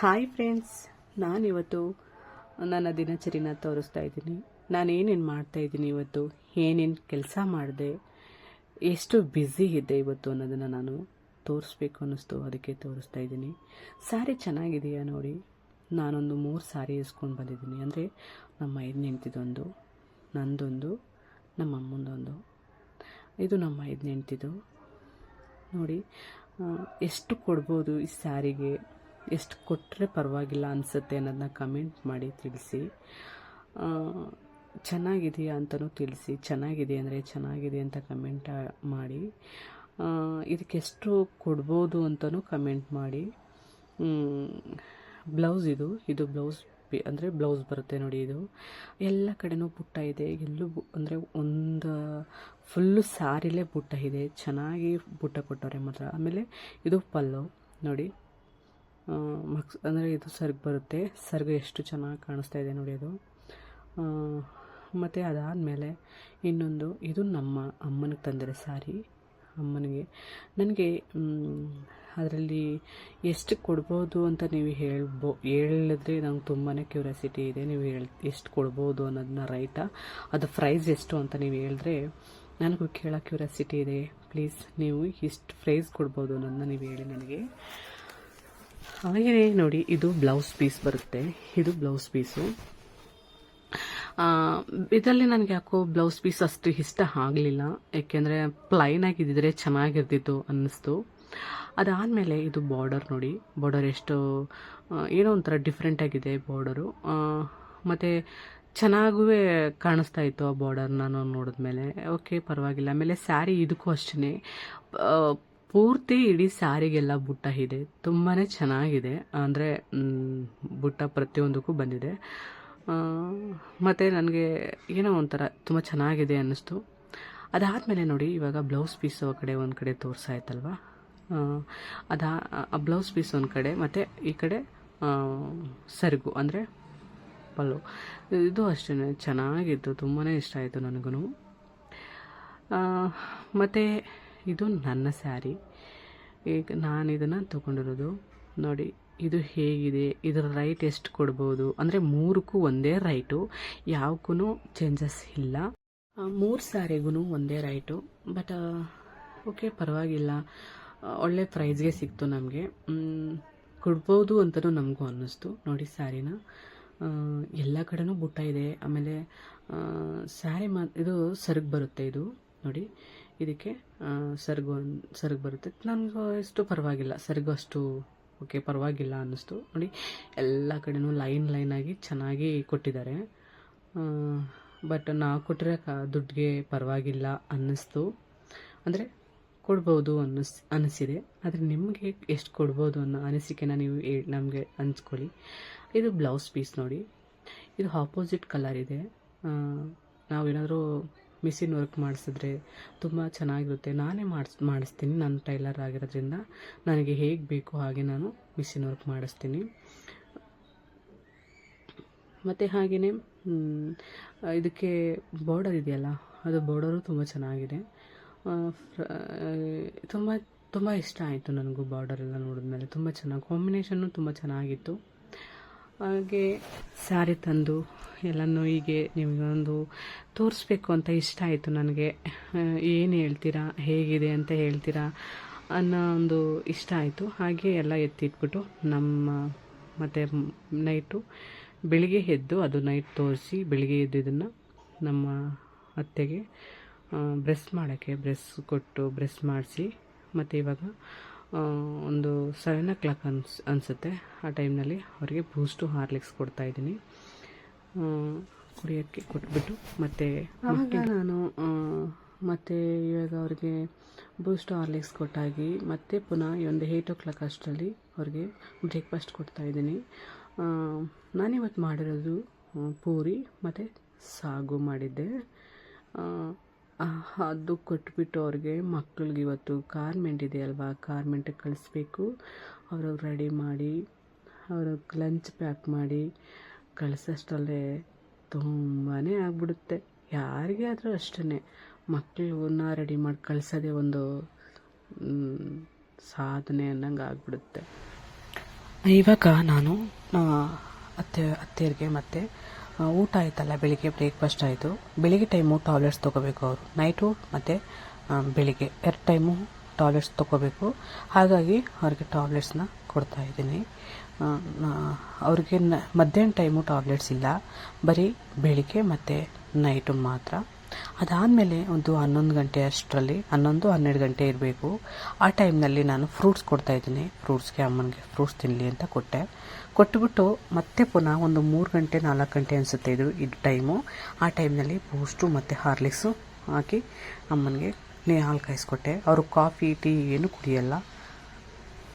Hi friends ನಾನಿವತ್ತು ನನ್ನ ದಿನಚರಿನ ತೋರಿಸ್ತಾ ಇದ್ದೀನಿ. ನಾನು ಏನೇನು ಮಾಡ್ತಾ ಇದ್ದೀನಿ ಇವತ್ತು? ಏನೇನು ಕೆಲಸ ಮಾಡಿದೆ? ಎಷ್ಟು ಬ್ಯುಸಿ ಇದ್ದೆ ಇವತ್ತು ಅನ್ನೋದನ್ನು ನಾನು ತೋರಿಸ್ಬೇಕು ಅನ್ನಿಸ್ತು. ಅದಕ್ಕೆ ತೋರಿಸ್ತಾ ಇದ್ದೀನಿ. ಸ್ಯಾರಿ ಚೆನ್ನಾಗಿದೆಯಾ ನೋಡಿ? ನಾನೊಂದು ಮೂರು ಸ್ಯಾರಿ ಇಸ್ಕೊಂಡು ಬಂದಿದ್ದೀನಿ. ಅಂದರೆ ನಮ್ಮ ಐದು ನೆಂಟಿದೊಂದು, ನಂದೊಂದು, ನಮ್ಮ ಅಮ್ಮಂದೊಂದು. ಇದು ನಮ್ಮ ಐದು ನೆಂಟಿದು. ನೋಡಿ ಎಷ್ಟು ಕೊಡ್ಬೋದು ಈ ಸ್ಯಾರಿಗೆ ಎಷ್ಟು ಕೊಟ್ಟರೆ ಪರವಾಗಿಲ್ಲ ಅನಿಸುತ್ತೆ ಅನ್ನೋದನ್ನ ಕಮೆಂಟ್ ಮಾಡಿ ತಿಳಿಸಿ. ಚೆನ್ನಾಗಿದೆಯಾ ಅಂತಲೂ ತಿಳಿಸಿ. ಚೆನ್ನಾಗಿದೆ ಅಂದರೆ ಚೆನ್ನಾಗಿದೆ ಅಂತ ಕಮೆಂಟ್ ಮಾಡಿ. ಇದಕ್ಕೆಷ್ಟು ಕೊಡ್ಬೋದು ಅಂತಲೂ ಕಮೆಂಟ್ ಮಾಡಿ. ಬ್ಲೌಸ್ ಇದು. ಇದು ಬ್ಲೌಸ್ ಅಂದರೆ ಬ್ಲೌಸ್ ಬರುತ್ತೆ ನೋಡಿ ಇದು. ಎಲ್ಲ ಕಡೆನೂ ಬುಟ್ಟ ಇದೆ. ಎಲ್ಲೂ ಅಂದರೆ ಒಂದು ಫುಲ್ಲು ಸಾರಿಲೇ ಬುಟ್ಟ ಇದೆ. ಚೆನ್ನಾಗಿ ಬುಟ್ಟ ಕೊಟ್ಟವ್ರೆ ಮಾತ್ರ. ಆಮೇಲೆ ಇದು ಪಲ್ಲು. ನೋಡಿ. ಮಕ್ಸ್ ಅಂದರೆ ಇದು ಸರ್ಗ್ ಬರುತ್ತೆ. ಸರ್ಗ್ ಎಷ್ಟು ಚೆನ್ನಾಗಿ ಕಾಣಿಸ್ತಾ ಇದೆ ನೋಡಿ ಅದು. ಮತ್ತು ಅದಾದಮೇಲೆ ಇನ್ನೊಂದು, ಇದು ನಮ್ಮ ಅಮ್ಮನಿಗೆ ತಂದರೆ ಸಾರಿ. ಅಮ್ಮನಿಗೆ. ನನಗೆ ಅದರಲ್ಲಿ ಎಷ್ಟು ಕೊಡ್ಬೋದು ಅಂತ ನೀವು ಹೇಳ್ಬೋ, ಹೇಳಿದ್ರೆ ನಂಗೆ ತುಂಬಾ ಕ್ಯೂರಿಯಾಸಿಟಿ ಇದೆ. ನೀವು ಹೇಳ್, ಎಷ್ಟು ಕೊಡ್ಬೋದು ಅನ್ನೋದನ್ನ ರೈಟಾ ಅದು ಪ್ರೈಸ್ ಎಷ್ಟು ಅಂತ ನೀವು ಹೇಳಿದ್ರೆ ನನಗೂ ಕೇಳೋ ಕ್ಯೂರಿಯಾಸಿಟಿ ಇದೆ. ಪ್ಲೀಸ್ ನೀವು ಇಷ್ಟು ಪ್ರೈಸ್ ಕೊಡ್ಬೋದು ಅನ್ನೋದನ್ನ ನೀವು ಹೇಳಿ ನನಗೆ. ಹಾಗೆಯೇ ನೋಡಿ, ಇದು ಬ್ಲೌಸ್ ಪೀಸ್ ಬರುತ್ತೆ. ಇದು ಬ್ಲೌಸ್ ಪೀಸು. ಇದರಲ್ಲಿ ನನಗೆ ಯಾಕೋ ಬ್ಲೌಸ್ ಪೀಸ್ ಅಷ್ಟು ಇಷ್ಟ ಆಗಲಿಲ್ಲ. ಯಾಕೆಂದರೆ ಪ್ಲೈನ್ ಆಗಿದ್ದಿದ್ರೆ ಚೆನ್ನಾಗಿರ್ತಿತ್ತು ಅನ್ನಿಸ್ತು. ಅದಾದಮೇಲೆ ಇದು ಬಾರ್ಡರ್ ನೋಡಿ. ಬಾರ್ಡರ್ ಎಷ್ಟು ಏನೋ ಒಂಥರ ಡಿಫ್ರೆಂಟ್ ಆಗಿದೆ ಬಾರ್ಡರು ಮತ್ತು ಚೆನ್ನಾಗೂ ಕಾಣಿಸ್ತಾ ಇತ್ತು ಆ ಬಾರ್ಡರ್ನ ನಾನು ನೋಡಿದ್ಮೇಲೆ. ಓಕೆ ಪರವಾಗಿಲ್ಲ. ಆಮೇಲೆ ಸ್ಯಾರಿ ಇದಕ್ಕೂ ಅಷ್ಟೇ ಪೂರ್ತಿ ಇಡೀ ಸ್ಯಾರಿಗೆಲ್ಲ ಬುಟ್ಟ ಇದೆ. ತುಂಬಾ ಚೆನ್ನಾಗಿದೆ. ಅಂದರೆ ಬುಟ್ಟ ಪ್ರತಿಯೊಂದಕ್ಕೂ ಬಂದಿದೆ. ಮತ್ತು ನನಗೆ ಏನೋ ಒಂಥರ ತುಂಬ ಚೆನ್ನಾಗಿದೆ ಅನ್ನಿಸ್ತು. ಅದಾದಮೇಲೆ ನೋಡಿ, ಇವಾಗ ಬ್ಲೌಸ್ ಪೀಸ್ ಕಡೆ ಒಂದು ಕಡೆ ತೋರಿಸಾಯ್ತಲ್ವ ಅದಾ, ಆ ಬ್ಲೌಸ್ ಪೀಸ್ ಒಂದು ಕಡೆ, ಮತ್ತು ಈ ಕಡೆ ಸೆರಗು, ಅಂದರೆ ಪಲ್ಲು. ಇದು ಅಷ್ಟೇ ಚೆನ್ನಾಗಿತ್ತು. ತುಂಬಾ ಇಷ್ಟ ಆಯಿತು ನನಗೂ ಮತ್ತು ಇದು ನನ್ನ ಸ್ಯಾರಿ. ಈಗ ನಾನು ಇದನ್ನು ತೊಗೊಂಡಿರೋದು. ನೋಡಿ, ಇದು ಹೇಗಿದೆ? ಇದರ ರೈಟ್ ಎಷ್ಟು ಕೊಡ್ಬೋದು? ಅಂದರೆ ಮೂರಕ್ಕೂ ಒಂದೇ ರೈಟು ಯಾವಕ್ಕೂ ಚೇಂಜಸ್ ಇಲ್ಲ. ಮೂರು ಸ್ಯಾರಿಗೂ ಒಂದೇ ರೈಟು ಬಟ್ ಓಕೆ ಪರವಾಗಿಲ್ಲ. ಒಳ್ಳೆ ಪ್ರೈಸ್ಗೆ ಸಿಕ್ತು ನಮಗೆ. ಕೊಡ್ಬೋದು ಅಂತಲೂ ನಮಗೂ ಅನ್ನಿಸ್ತು. ನೋಡಿ, ಸ್ಯಾರಿನ. ಎಲ್ಲ ಕಡೆನೂ ಬುಟ್ಟ ಇದೆ. ಆಮೇಲೆ ಸ್ಯಾರಿ ಮಾ, ಇದು ಸರಗ್ ಬರುತ್ತೆ ಇದು. ನೋಡಿ, ಇದಕ್ಕೆ ಸರ್ಗು ಸರ್ಗು ಬರುತ್ತೆ. ನನಗೆ ಅಷ್ಟು ಪರವಾಗಿಲ್ಲ. ಸರ್ಗು ಅಷ್ಟು, ಓಕೆ, ಪರವಾಗಿಲ್ಲ ಅನ್ನಿಸ್ತು. ನೋಡಿ, ಎಲ್ಲ ಕಡೆನೂ ಲೈನ್ ಲೈನ್ ಆಗಿ ಚೆನ್ನಾಗಿ ಕೊಟ್ಟಿದ್ದಾರೆ. ಬಟ್ ನಾವು ಕೊಟ್ಟಿರೋ ದುಡ್ಡಿಗೆ ಪರವಾಗಿಲ್ಲ ಅನ್ನಿಸ್ತು. ಅಂದರೆ, ಕೊಡ್ಬೋದು ಅನ್ನಿಸ್ ಅನಿಸಿದೆ ಆದರೆ ನಿಮಗೆ ಎಷ್ಟು ಕೊಡ್ಬೋದು ಅನ್ನೋ ಅನಿಸಿಕೆನ ನೀವು ನಮಗೆ ಅನ್ಸ್ಕೊಳ್ಳಿ ಇದು ಬ್ಲೌಸ್ ಪೀಸ್ ನೋಡಿ. ಇದು ಆಪೋಸಿಟ್ ಕಲರ್ ಇದೆ. ನಾವು ನಾವೇನಾದರೂ ಮಿಷಿನ್ ವರ್ಕ್ ಮಾಡಿಸಿದ್ರೆ ತುಂಬ ಚೆನ್ನಾಗಿರುತ್ತೆ. ನಾನೇ ಮಾಡಿಸ್, ಮಾಡಿಸ್ತೀನಿ. ನಾನು ಟೈಲರ್ ಆಗಿರೋದ್ರಿಂದ ನನಗೆ ಹೇಗೆ ಬೇಕು ಹಾಗೆ ನಾನು ಮಿಷಿನ್ ವರ್ಕ್ ಮಾಡಿಸ್ತೀನಿ. ಮತ್ತು ಹಾಗೆಯೇ ಇದಕ್ಕೆ ಬಾರ್ಡರ್ ಇದೆಯಲ್ಲ, ಅದು ಬಾರ್ಡರು ತುಂಬ ಚೆನ್ನಾಗಿದೆ. ತುಂಬ ತುಂಬ ಇಷ್ಟ ಆಯಿತು ನನಗೂ ಬಾರ್ಡರೆಲ್ಲ ನೋಡಿದ್ಮೇಲೆ. ತುಂಬ ಚೆನ್ನಾಗಿ ಕಾಂಬಿನೇಷನ್ನು ತುಂಬ ಚೆನ್ನಾಗಿತ್ತು. ಹಾಗೆ ಸ್ಯಾರಿ ತಂದು ಎಲ್ಲನೂ ಹೀಗೆ ನಿಮಗೊಂದು ತೋರಿಸ್ಬೇಕು ಅಂತ ಇಷ್ಟ ಆಯಿತು ನನಗೆ. ಏನು ಹೇಳ್ತೀರಾ? ಹೇಗಿದೆ ಅಂತ ಹೇಳ್ತೀರಾ? ಅನ್ನೋ ಒಂದು ಇಷ್ಟ ಆಯಿತು. ಹಾಗೆ ಎಲ್ಲ ಎತ್ತಿಟ್ಬಿಟ್ಟು ನಮ್ಮ, ಮತ್ತು ನೈಟು ಬೆಳಿಗ್ಗೆ ಎದ್ದು ಅದು ನೈಟ್ ತೋರಿಸಿ ಬೆಳಿಗ್ಗೆ ಎದ್ದಿದ್ದನ್ನು ನಮ್ಮ ಅತ್ತೆಗೆ ಬ್ರೆಸ್ ಮಾಡೋಕ್ಕೆ ಬ್ರೆಸ್ ಕೊಟ್ಟು ಬ್ರೆಸ್ ಮಾಡಿಸಿ, ಮತ್ತು ಇವಾಗ ಒಂದು ಸೆವೆನ್ ಓ ಕ್ಲಾಕ್ ಅನ್ಸ್ ಅನಿಸುತ್ತೆ. ಆ ಟೈಮ್ನಲ್ಲಿ ಅವರಿಗೆ ಬೂಸ್ಟು ಹಾರ್ಲಿಕ್ಸ್ ಕೊಡ್ತಾ ಇದ್ದೀನಿ. ಕುಡಿಯೋಕ್ಕೆ ಕೊಟ್ಬಿಟ್ಟು ಮತ್ತು ಆಗ ನಾನು ಮತ್ತು ಇವಾಗ ಅವ್ರಿಗೆ ಬೂಸ್ಟ್ ಹಾರ್ಲಿಕ್ಸ್ ಕೊಟ್ಟಾಗಿ ಮತ್ತೆ ಪುನಃ ಈ ಒಂದು ಏಯ್ಟ್ ಓ ಕ್ಲಾಕ್ ಅಷ್ಟರಲ್ಲಿ ಅವ್ರಿಗೆ ಬ್ರೇಕ್ಫಾಸ್ಟ್ ಕೊಡ್ತಾ ಇದ್ದೀನಿ. ಆ, ನಾನಿವತ್ತು ಮಾಡಿರೋದು ಪೂರಿ ಮತ್ತು ಸಾಗು ಮಾಡಿದ್ದೆ. ಅದು ಕೊಟ್ಬಿಟ್ಟು ಅವ್ರಿಗೆ ಮಕ್ಳಿಗೆ ಇವತ್ತು ಕಾರ್ಮೆಂಟ್ ಇದೆ ಅಲ್ವಾ? ಕಾರ್ಮೆಂಟಿಗೆ ಕಳಿಸ್ಬೇಕು. ಅವರು ರೆಡಿ ಮಾಡಿ ಅವ್ರಿಗೆ ಲಂಚ್ ಪ್ಯಾಕ್ ಮಾಡಿ ಕಳಿಸೋಷ್ಟರಲ್ಲೇ ತುಂಬಾ ಆಗ್ಬಿಡುತ್ತೆ. ಯಾರಿಗೆ ಆದರೂ ಅಷ್ಟೇ ಮಕ್ಕಳನ್ನ ರೆಡಿ ಮಾಡಿ ಕಳಿಸೋದೇ ಒಂದು ಸಾಧನೆ ಅನ್ನಂಗೆ ಆಗ್ಬಿಡುತ್ತೆ. ಇವಾಗ ನಾನು ಅತ್ತೆ, ಅತ್ತೆಯರಿಗೆ ಮತ್ತು ಊಟ ಆಯ್ತಲ್ಲ, ಬೆಳಿಗ್ಗೆ ಬ್ರೇಕ್ಫಾಸ್ಟ್ ಆಯಿತು. ಬೆಳಿಗ್ಗೆ ಟೈಮು ಟಾಬ್ಲೆಟ್ಸ್ ತೊಗೋಬೇಕು ಅವರು. ನೈಟು ಮತ್ತು ಬೆಳಿಗ್ಗೆ. ಎರಡು ಟೈಮು ಟಾಬ್ಲೆಟ್ಸ್ ತೊಗೋಬೇಕು. ಹಾಗಾಗಿ ಅವ್ರಿಗೆ ಟಾಬ್ಲೆಟ್ಸ್ನ ಕೊಡ್ತಾ ಇದ್ದೀನಿ. ಅವ್ರಿಗೆ ಮಧ್ಯಾಹ್ನ ಟೈಮು ಟಾಬ್ಲೆಟ್ಸ್ ಇಲ್ಲ. ಬರೀ ಬೆಳಿಗ್ಗೆ ಮತ್ತು ನೈಟು ಮಾತ್ರ. ಅದಾದಮೇಲೆ ಒಂದು ಹನ್ನೊಂದು ಗಂಟೆ ಅಷ್ಟರಲ್ಲಿ, ಹನ್ನೊಂದು ಹನ್ನೆರಡು ಗಂಟೆ ಇರಬೇಕು. ಆ ಟೈಮ್ನಲ್ಲಿ ನಾನು ಫ್ರೂಟ್ಸ್ ಕೊಡ್ತಾ ಇದ್ದೀನಿ. ಫ್ರೂಟ್ಸ್ಗೆ ಅಮ್ಮನಿಗೆ ಫ್ರೂಟ್ಸ್ ತಿನ್ನಲಿ ಅಂತ ಕೊಟ್ಟೆ. ಕೊಟ್ಬಿಟ್ಟು ಮತ್ತೆ ಪುನಃ ಒಂದು ಮೂರು ಗಂಟೆ, ನಾಲ್ಕು ಗಂಟೆ ಅನಿಸುತ್ತೆ ಇದು ಇದು ಟೈಮು. ಆ ಟೈಮ್ನಲ್ಲಿ ಬೂಸ್ಟು ಮತ್ತು ಹಾರ್ಲಿಕ್ಸು ಹಾಕಿ ಅಮ್ಮನಿಗೆ ಹಾಲು ಕಾಯಿಸ್ಕೊಟ್ಟೆ. ಅವರು ಕಾಫಿ, ಟೀ ಏನು ಕುಡಿಯಲ್ಲ.